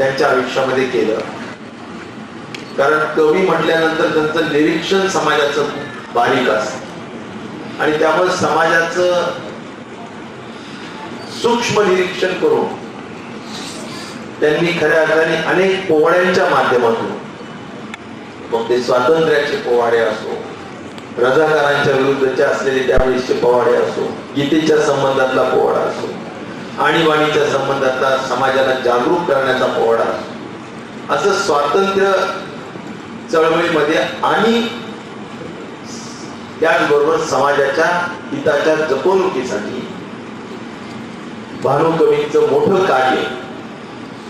त्यांच्या आयुष्यामध्ये केलं. कारण कवी म्हटल्यानंतर त्यांचं निरीक्षण समाजाचं बारीक असत. आणि त्यामुळे समाजाचं सूक्ष्म निरीक्षण करून त्यांनी खऱ्या अर्थाने अनेक पोवाड्यांच्या माध्यमातून मग ते स्वातंत्र्याचे पोवाडे असो रजाकारांच्या विरुद्धचे असलेले त्यावेळेसचे पोवाडे असो गीतेच्या संबंधातला पोवाडा असो आणीबाणीच्या संबंधाचा समाजाला जागरूक करण्याचा पोवाडा असं स्वातंत्र्य चळवळीमध्ये आणि त्याचबरोबर समाजाच्या हिताच्या जपवणुकीसाठी भानुकवींचं मोठं कार्य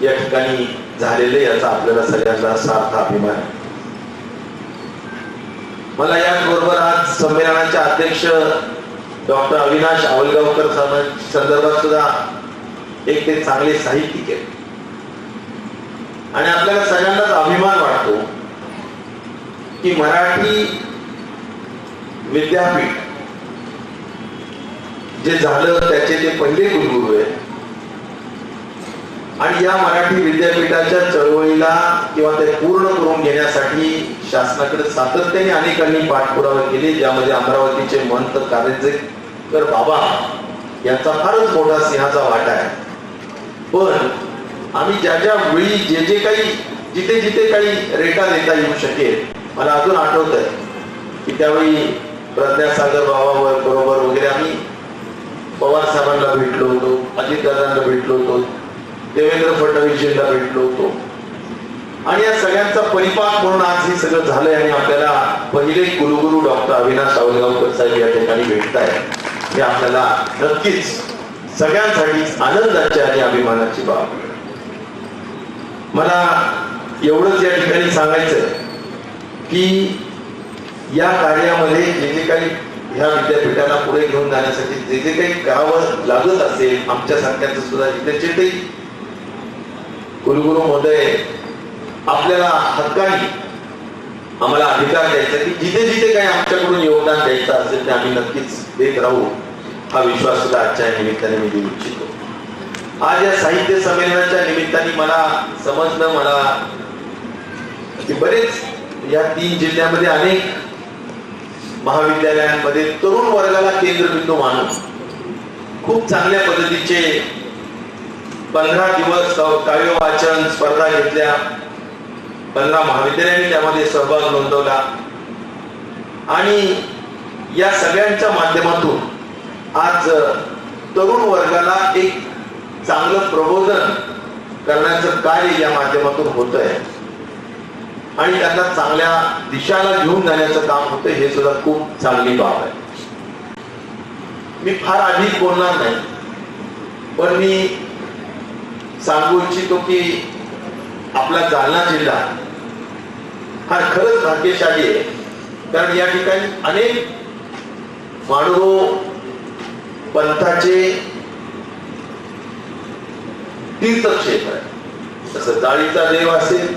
या ठिकाणी झालेले याचा आपल्याला सगळ्यांना सार्थ अभिमान आहे. मला याचबरोबर आज संमेलनाचे अध्यक्ष डॉक्टर अविनाश आवलगावकर साहेबां- संदर्भात सुद्धा एक ते चांगले साहित्यिक आहेत. आणि आपल्याला सगळ्यांनाच अभिमान वाटतो की मराठी विद्यापीठ जे झालं त्याचे ते पहिले कुलगुरू आहेत. आणि या मराठी विद्यापीठाच्या चळवळीला किंवा ते पूर्ण करून घेण्यासाठी शासनाकडे सातत्याने अनेकांनी पाठपुरावा केले ज्यामध्ये अमरावतीचे महंत कार्यकर बाबा यांचा फारच मोठा सिंहाचा वाटा आहे. पण आम्ही ज्या ज्या वेळी जे जे काही जिथे जिथे काही रेटा देता येऊ शकेल मला अजून आठवत आहे की त्यावेळी प्रज्ञासागर बाबावर बरोबर वगैरे आम्ही पवार साहेबांना भेटलो होतो अजितदादांना भेटलो होतो देवेंद्र फडणवीसजींना भेटलो होतो. आणि या सगळ्यांचा परिपाक म्हणून आज हे सगळं झालंय आणि आपल्याला पहिले कुलगुरू डॉक्टर अविनाश सावलगावकर साहेब या ठिकाणी भेटताय हे आपल्याला नक्कीच सगळ्यांसाठी आनंदाची आणि अभिमानाची बाब. मला एवढंच या ठिकाणी सांगायचं की या कार्यामध्ये जे जे काही ह्या विद्यापीठाला पुढे घेऊन जाण्यासाठी जे जे काही करावं लागत असेल आमच्या सारख्याचं सुद्धा त्याचे कुलगुरू महोदय आपल्याला हक्काने आम्हाला अधिकार द्यायचा की जिथे जिथे काही आमच्याकडून योगदान द्यायचं असेल ते आम्ही नक्कीच देत राहू. हा विश्वास सुद्धा आजच्या निमित्ताने मी देऊ इच्छितो. आज या साहित्य संमेलनाच्या निमित्ताने मला समजलं मला की बरेच या तीन जिल्ह्यामध्ये अनेक महाविद्यालयांमध्ये तरुण वर्गाला केंद्रबिंदू मानून खूप चांगल्या पद्धतीचे पंधरा दिवस काव्य वाचन स्पर्धा घेतल्या. पंधरा महाविद्यालयांनी त्यामध्ये सहभाग नोंदवला. आणि या सगळ्यांच्या माध्यमातून आज तरुण वर्गाला एक चांगलं प्रबोधन करण्याचं कार्य या माध्यमातून होत आहे आणि त्यांना चांगल्या दिशाला घेऊन जाण्याचं काम होतं हे सुद्धा खूप चांगली बाब आहे. मी फार अधिक बोलणार नाही पण मी सांगू इच्छितो की आपला जालना जिल्हा हा खरंच भाग्यशाली आहे. कारण या ठिकाणी अनेक माणूस पंथाचे तीर्थक्षेत्र आहे. जसं जाळीचा देव असेल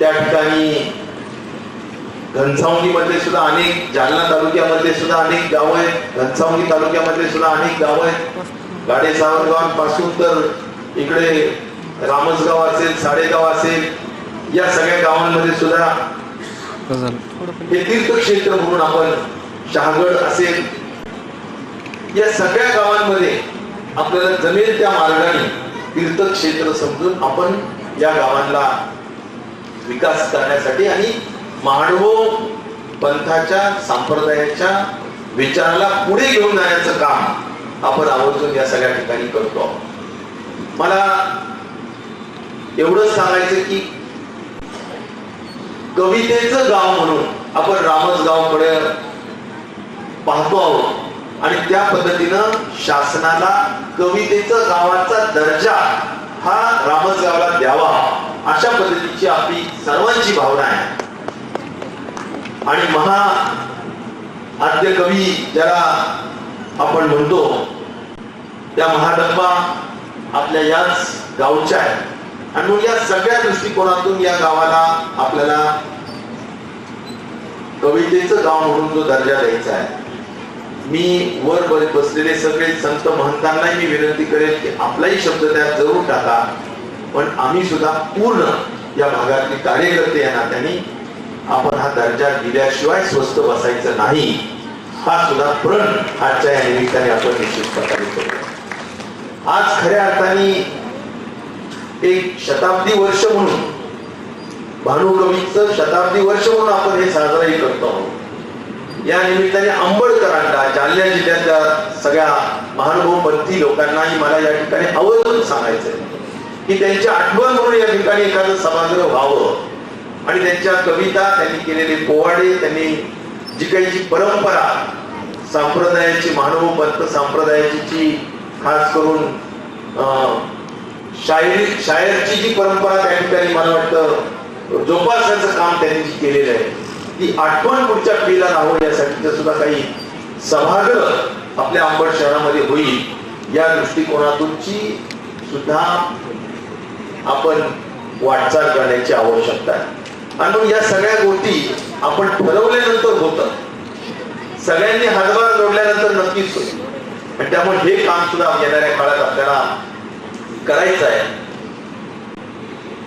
त्या ठिकाणी घनसावंगी मध्ये सुद्धा अनेक जालना तालुक्यामध्ये सुद्धा अनेक गाव आहेत. घनसावंगी तालुक्यामध्ये सुद्धा अनेक गाव आहेत. गाडे सावरगावांपासून तर इकडे रामसगाव असेल साडेगाव असेल या सगळ्या गावांमध्ये सुद्धा हे तीर्थक्षेत्र म्हणून आपण शहागड असेल. या सगळ्या गावांमध्ये आपल्याला जमेल त्या मार्गाने तीर्थक्षेत्र समजून आपण या गावांना विकास करण्यासाठी आणि मांडवो पंथाच्या संप्रदायाच्या विचाराला पुढे घेऊन जाण्याचं काम आपण आवर्जून या सगळ्या ठिकाणी करतो. मला एवढंच सांगायचं की कवितेचं गाव म्हणून आपण रामसगावकडे पाहतो. आहोत आणि त्या पद्धतीनं शासनाला कवितेचा गावाचा दर्जा हा रामसगावला द्यावा. अशा पद्धतीची आपली सर्वांची भावना आहे. आणि महा आद्य कवी ज्याला आपण म्हणतो त्या महाडब्बा आपल्या याच गावच्या आहेत. आणि मग या सगळ्या दृष्टिकोनातून या गावाला आपल्याला कवितेचं गाव म्हणून जो दर्जा द्यायचा आहे. मी वर ब- बसलेले सगळे संत महंतांनाही मी विनंती करेल की आपलाही शब्द त्यात जरूर टाका. पण आम्ही सुद्धा पूर्ण या भागातले कार्यकर्ते या नात्याने आपण हा दर्जा दिल्याशिवाय स्वस्त बसायचं नाही. हा सुद्धा प्रण आजच्या या निमित्ताने आपण निश्चित प्रकारे करूया. आज खऱ्या अर्थाने एक शताब्दी वर्ष म्हणून भानुकवीच शताब्दी वर्ष म्हणून आपण हे साजराही करतो आहोत. या निमित्ताने आंबेडकरांना जालना जिल्ह्यातल्या सगळ्या महानुभवपंथी लोकांनाही मला या ठिकाणी आवर्जून सांगायचंय की त्यांची आठवण म्हणून या ठिकाणी एखादं सभागृह व्हावं. आणि त्यांच्या कविता त्यांनी केलेले पोवाडे त्यांनी जी काही जी परंपरा संप्रदायाची महानुभव पंत संप्रदायाची जी खास करून अं, शायरी शायरची जी परंपरा त्या ठिकाणी मला वाटतं जोपासण्याचं काम त्यांनी केलेलं आहे. ती आठवण पुढच्या पिढीला राहावं यासाठी सुद्धा काही सभागृह आपल्या अंबड शहरामध्ये होईल. या दृष्टिकोनातूनची सुद्धा आपण वाटचाल करण्याची आवश्यकता आहे. आणि मग या सगळ्या गोष्टी आपण ठरवल्यानंतर होतं. सगळ्यांनी हातभार जोडल्यानंतर नक्कीच होईल. आणि त्यामुळे हे काम सुद्धा येणाऱ्या काळात आपल्याला करायचं आहे.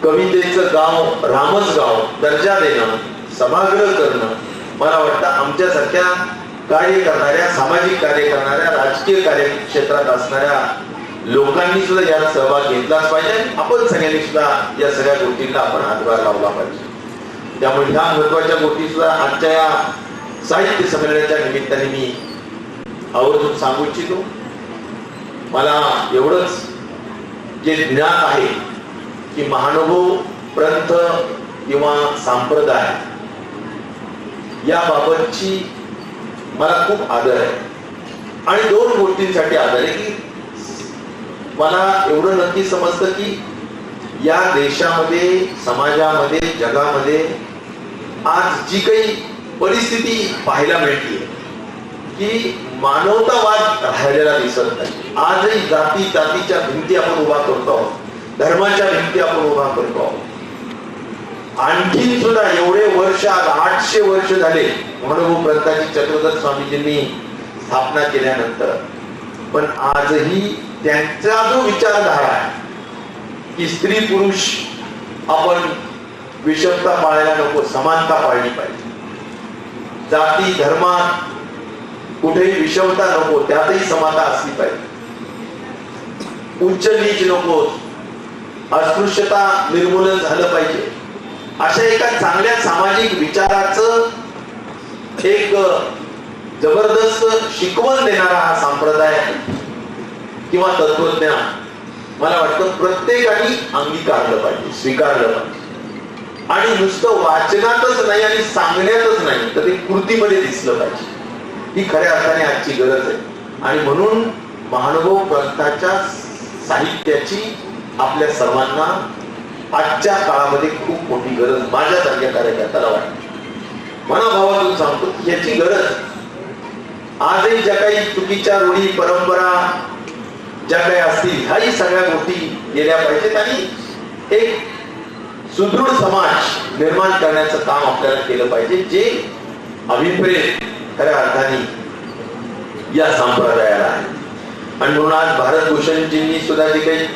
कवितेचं गाव रामच गाव दर्जा देणं समाग्र करणं मला वाटतं आमच्यासारख्या कार्य करणाऱ्या सामाजिक कार्य करणाऱ्या राजकीय कार्य क्षेत्रात असणाऱ्या लोकांनी सुद्धा याला सहभाग घेतलाच पाहिजे आपण सगळ्यांनी सुद्धा या सगळ्या गोष्टींना आपण हातभार लावला पाहिजे. त्यामुळे ह्या महत्त्वाच्या गोष्टी सुद्धा आजच्या या साहित्य संमेलनाच्या निमित्ताने मी आवर्जून सांगू इच्छितो. मला एवढंच जे ज्ञान आहे की महानुभव ग्रंथ किंवा संप्रदाय याबाबतची मला खूप आदर आहे. आणि दोन गोष्टींसाठी आदर आहे की मला एवढं नक्की समजतं की या देशामध्ये समाजामध्ये जगामध्ये आज जी काही परिस्थिती पाहायला मिळते की मानवतावाद राहिलेला दिसत नाही. आजही जाती जातीच्या भिंती आपण उभा करतो आहोत. धर्माच्या भिंती आपण उभा करतो आहोत. आणखीन सुद्धा एवढे वर्ष आज आठशे वर्ष झाले म्हणून ग्रंथाची चक्रधर स्वामीजींनी स्थापना केल्यानंतर. पण आजही त्यांचा जो विचारधारा आहे की स्त्री पुरुष आपण विषमता पाळायला नको समानता पाळली पाहिजे. जाती धर्मात कुठेही विषमता नको त्यातही समानता असली पाहिजे. उच्च नीच नको. अस्पृश्यता निर्मूलन झालं पाहिजे. अशा एका चांगल्या सामाजिक विचाराचं एक जबरदस्त शिकवण देणारा हा संप्रदाय किंवा तत्वज्ञान मला वाटतं प्रत्येकाने अंगीकारलं पाहिजे स्वीकारलं पाहिजे. आणि नुसतं वाचनातच नाही आणि सांगण्यातच नाही तर ते कृतीमध्ये दिसलं पाहिजे. ही खऱ्या अर्थाने आजची गरज आहे. आणि म्हणून महानुभव ग्रंथाच्या साहित्याची आपल्या सर्वांना आजच्या काळामध्ये खूप मोठी गरज माझ्यासारख्या कार्यकर्त्याला वाटते. मनाभावातून सांगतो याची गरज. आजही ज्या काही चुकीच्या रूढी परंपरा ज्या काही असतील ह्याही सगळ्या गोष्टी गेल्या पाहिजेत आणि एक सुदृढ समाज निर्माण करण्याचं काम आपल्याला केलं पाहिजे जे अभिप्रेत खऱ्या अर्थाने या संप्रदायाला आहे. आणि म्हणून आज भारत भूषणजींनी सुद्धा जे काही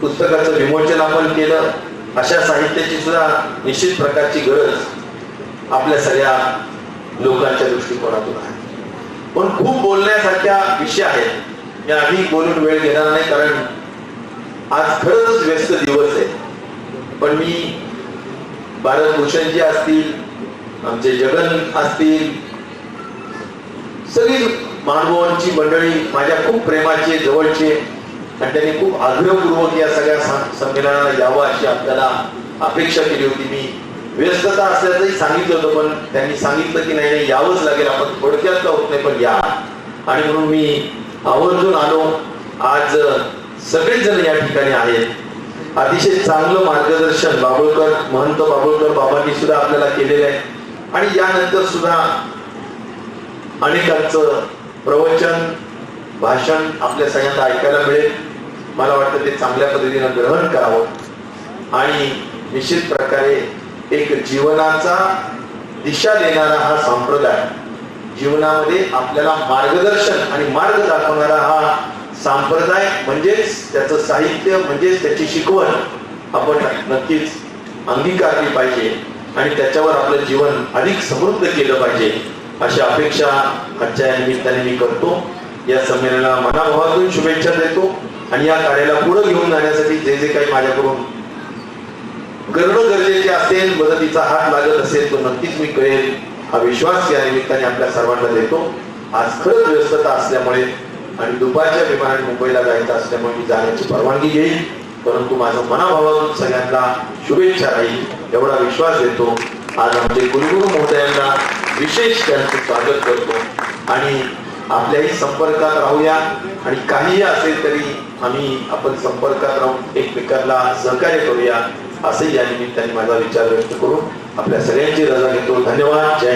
पुस्तकाचं विमोचन आपण केलं अशा साहित्याची सुद्धा निश्चित प्रकारची गरज आपल्या सगळ्या लोकांच्या दृष्टिकोनातून आहे. पण खूप बोलण्यासारख्या विषय आहेत मी आधी बोलून वेळ घेणार नाही कारण आज खरंच व्यस्त दिवस आहे. पण मी भारत भूषणजी असतील आमचे जगन असतील सगळी मानवांची मंडळी माझ्या खूप प्रेमाचे जवळचे आणि त्यांनी खूप आग्रहपूर्वक या सगळ्या संमेलनाला यावं अशी आपल्याला अपेक्षा केली होती. मी व्यस्तता असल्याचंही सांगितलं होतं पण त्यांनी सांगितलं की नाही नाही यावंच लागेल. आपण थोडक्यात का होत नाही पण या. आणि म्हणून मी आवर्जून आलो. आज सगळेच जण या ठिकाणी आहेत. अतिशय चांगलं मार्गदर्शन बाबुळकर महंत बाबुळकर बाबांनी सुद्धा आपल्याला केलेलं आहे. आणि यानंतर सुद्धा अनेकांचं प्रवचन भाषण आपल्या सगळ्यांना ऐकायला मिळेल. मला वाटतं ते चांगल्या पद्धतीनं ग्रहण करावं. आणि निश्चित प्रकारे एक जीवनाचा दिशा देणारा हा संप्रदाय जीवनामध्ये आपल्याला मार्गदर्शन आणि मार्ग दाखवणारा हा संप्रदाय म्हणजेच त्याचं साहित्य म्हणजेच त्याची शिकवण आपण नक्कीच अंगीकारली पाहिजे आणि त्याच्यावर आपलं जीवन अधिक समृद्ध केलं पाहिजे अशी अपेक्षा आजच्या निमित्ताने मी करतो. या संमेलनाला मनाभावातून शुभेच्छा देतो. आणि या कार्याला पुढे घेऊन जाण्यासाठी जे जे काही माझ्याकडून करणं गरजेचे असेल मदतीचा हात लागत असेल तो नक्कीच मी कळेल हा विश्वास या निमित्ताने आपल्या सर्वांना देतो. आज खरंच व्यस्तता असल्यामुळे आणि दुपारच्या विमानाने मुंबईला जायचं असल्यामुळे मी जाण्याची परवानगी घेईन. परंतु माझं मनाभावातून सगळ्यांना शुभेच्छा राहील एवढा विश्वास देतो. आज आमचे गुरुगुरु महोदयांना विशेष त्यांचं स्वागत करतो. आणि आपल्याही संपर्कात राहूया आणि काहीही असेल तरी आम्ही आपण संपर्कात राहून एकमेकांना सहकार्य करूया असंही या निमित्ताने माझा विचार व्यक्त करून आपल्या सगळ्यांची रजा घेतो. धन्यवाद. जय